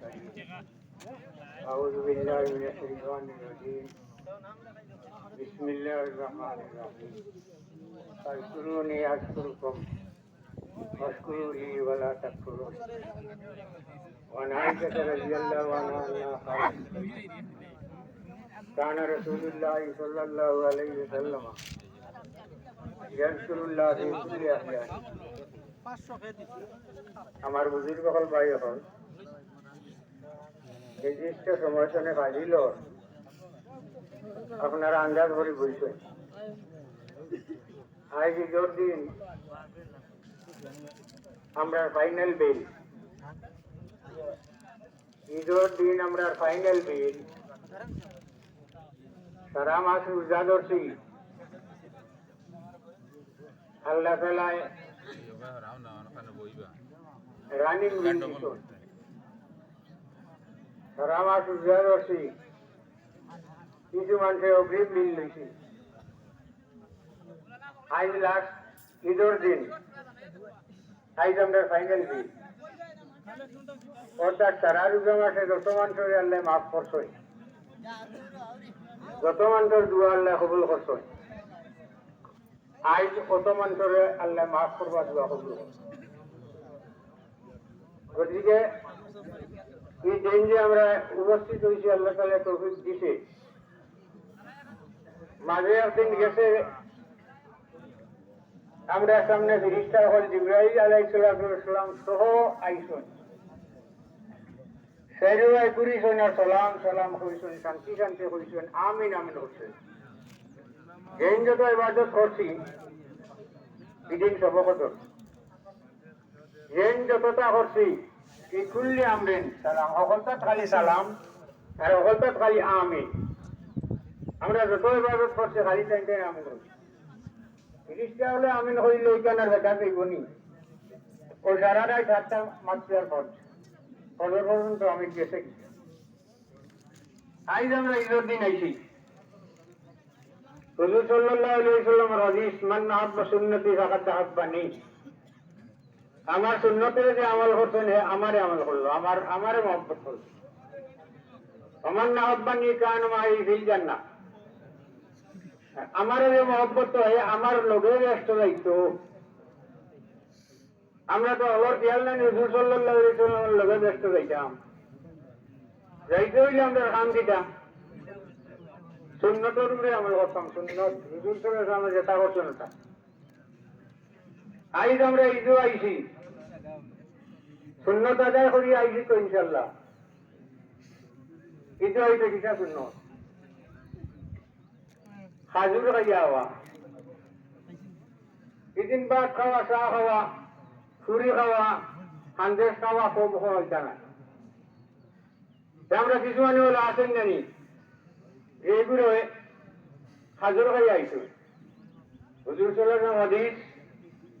الكريم أعوذ بالله من الشيطان الرجيم بسم الله الرحمن الرحيم فاذكروني أذكركم واشكروا لي ولا تكفرون وعن عائشة رضي الله عنها أنها قالت كان رسول الله صلى الله عليه وسلم يذكر الله في كل أحيانه আমার বুজুর্গ হল ভাই হল নির্দিষ্ট সময়সনে বাজিল আপনারা আন্দাজ করে বলছেন আজ ঈদর দিন আমরা ফাইনাল বিল ঈদর দিন আমরা ফাইনাল বিল সারা মাস রোজা ধরছি আল্লাহ তালায় রানিং বিল রোজা ধরছি কিছু মানুষে অগ্রিম বিল লইছি। আজ লাস্ট ঈদর দিন আজ আমরা ফাইনাল বিল অর্থাৎ সারা রোজা মাসে যত মানুষের আল্লাহ মাফ করছই যত মানুষের দুয়া আল্লাহ কবুল করছই আজ কত মানুষের আল্লাহ মাফ করবার দোয়া করছে। গতিকে এই দিন যে আমরা উপস্থিত হয়েছি আল্লাহ তালা তৌফিক দিছে। মাঝে একদিন গেছে, আমরা সামনে ফিরিস্তা হল জিব্রাহিল আলাইসালাম সহ আইসন। সেরুয়াই করিছেন আর সালাম সালাম হইছেন শান্তি শান্তি হইছেন আমিন আমিন হইছেন যেন যত ইবাদত করছি এদিন সবকত। যেন যতটা করছি এই কুল্লি আমরেন খালি সালাম আর অকলতাত খালি আমিন আমরা যত ইবাদত করছি, খালি আমিন হইছি হলে আমিন হইলে ওইখানে দেখা দেবনি ওই সারাটাই আমি গেছে আজ আমরা ঈদের দিন আইছি। হুজুর সাল্লাল্লাহু আলাইহি সাল্লাম হাদিস মান আহাব্বা সুন্নতি ফাকাদ আহাব্বানি আমার সুন্নতের যে আমল করছেন আমারে আমল করল, আমার, আমারে মহব্বত করল। আমার না আহ্বানি কান মাই ফিল জান্নাত আমার যে মহব্বত হয় আমার লোকের ব্যস্ত দায়িত্ব। আমরা তো আবার খেয়াল নাই হুজুর সাল্লাল্লাহু আলাইহি সাল্লামের লোকে ব্যস্ত যাইতাম যাইতে হইলে আমরা কাম দিতাম সুন্নতর উপরে আমরা করতাম, সুন্নত হুজুর সাল্লাল্লাহু আমরা যেটা করছেন ওটা আইজ আমরা ঈদও আইছি। সুন্নত আদায় করি আইছি তো ইনশাল্লাহ। ঈদও আইতে কিসা সুন্নত? খাজুর খাইয়া হওয়া এদিন ভাত খাওয়া চা খাওয়া, ছুরি খাওয়া, সন্দেশ খাওয়া খুব হয় না। আমরা কিছু মানুষ হলে আসেন জানি? এইগুলো খাজুর খাইয়া আইছো। হুজুর সাল্লাম হাদিস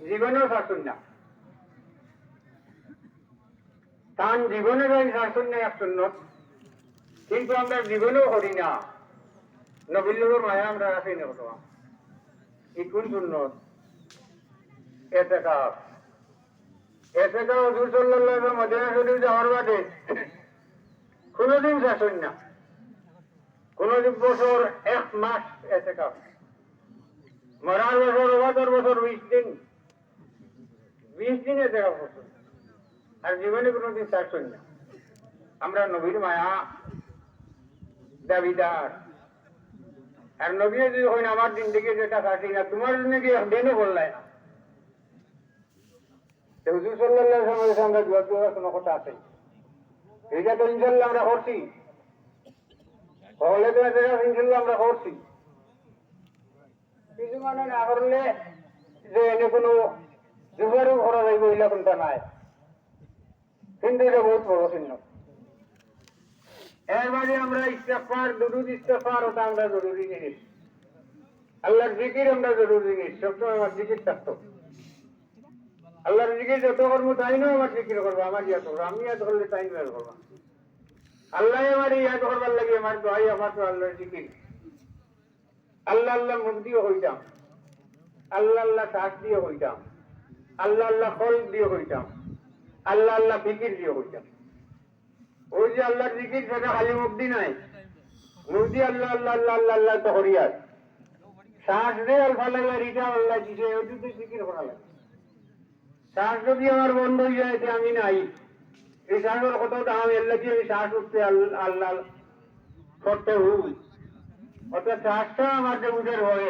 জীবনেও শাসন না তান জীবনের ওই শাসন নেই এক কিন্তু আমরা জীবনেও করি না। নবীর মায়া আমরা রাখি না বর্তমান ইকুন এতেকাফ হুজুর সাল্লাল্লাহু আলাইহি ওয়াসাল্লাম মদিনা যাওয়ার বাদে কোনোদিন শাসন না। কোনোদিন বছর এক মাস এতেকাফ মরার বছর বছর, বিশ দিন বিশ দিন এতেকাফ করছেন আর জীবনে কোনোদিন শাসন না। আমরা নবীর মায়া, দাবিদার। আর নবী যদি হয় আমার দিন থেকে যেটা কাটি না, তোমার জন্য কি দিনও বললাই না এইটা তো ইনশাল্লাহ আমরা করছি। তো ইনশাল্লাহ আমরা করছি। কিছু মানে না করলে যে এনে কোনো বড় চিহ্ন এর আমরা ওটা আমরা জরুরি জিনিস। আল্লাহর জিকির আমরা জরুরি জিনিস, সবসময় আমার জিকির থাকতো। আল্লাহর জিকির যত করব তাই না আমার জিকির করব, আমার ইয়াদ করব, আমি ইয়াদ করলে তাই বের করব। আল্লাহ আমার ইয়াদ করবার লাগে, আমার দোয়াই আমার তো আল্লাহর জিকির। আল্লাহ আল্লাহ মুখ দিয়ে হইতাম। আল্লাহ আল্লাহ শ্বাস দিয়ে হইতাম। আল্লাহ আল্লাহ ফল দিয়ে হইতাম। আল্লাহ আল্লাহ ফিকির দিয়ে হইতাম। ওই যে আল্লাহর জিকির সেটা খালি দিয়ে নাই। দিয়ে আল্লাহ আল্লাহ আল্লাহ আল্লাহ আল্লাহ তো হরিয়ার। শ্বাস দিয়ে আলফা লাগলা রিটা আল্লাহ দিছে ওইটুকু জিকির করা লাগে। শ্বাস যদি আমার বন্ধ হয়ে যায়, তে আমি নাই। এই শ্বাসের কত দাম এর লাগে আমি শ্বাস উঠতে আল্লাহ আল্লাহ করতে হুই অর্থাৎ শ্বাসটা আমার যে উঠের হয়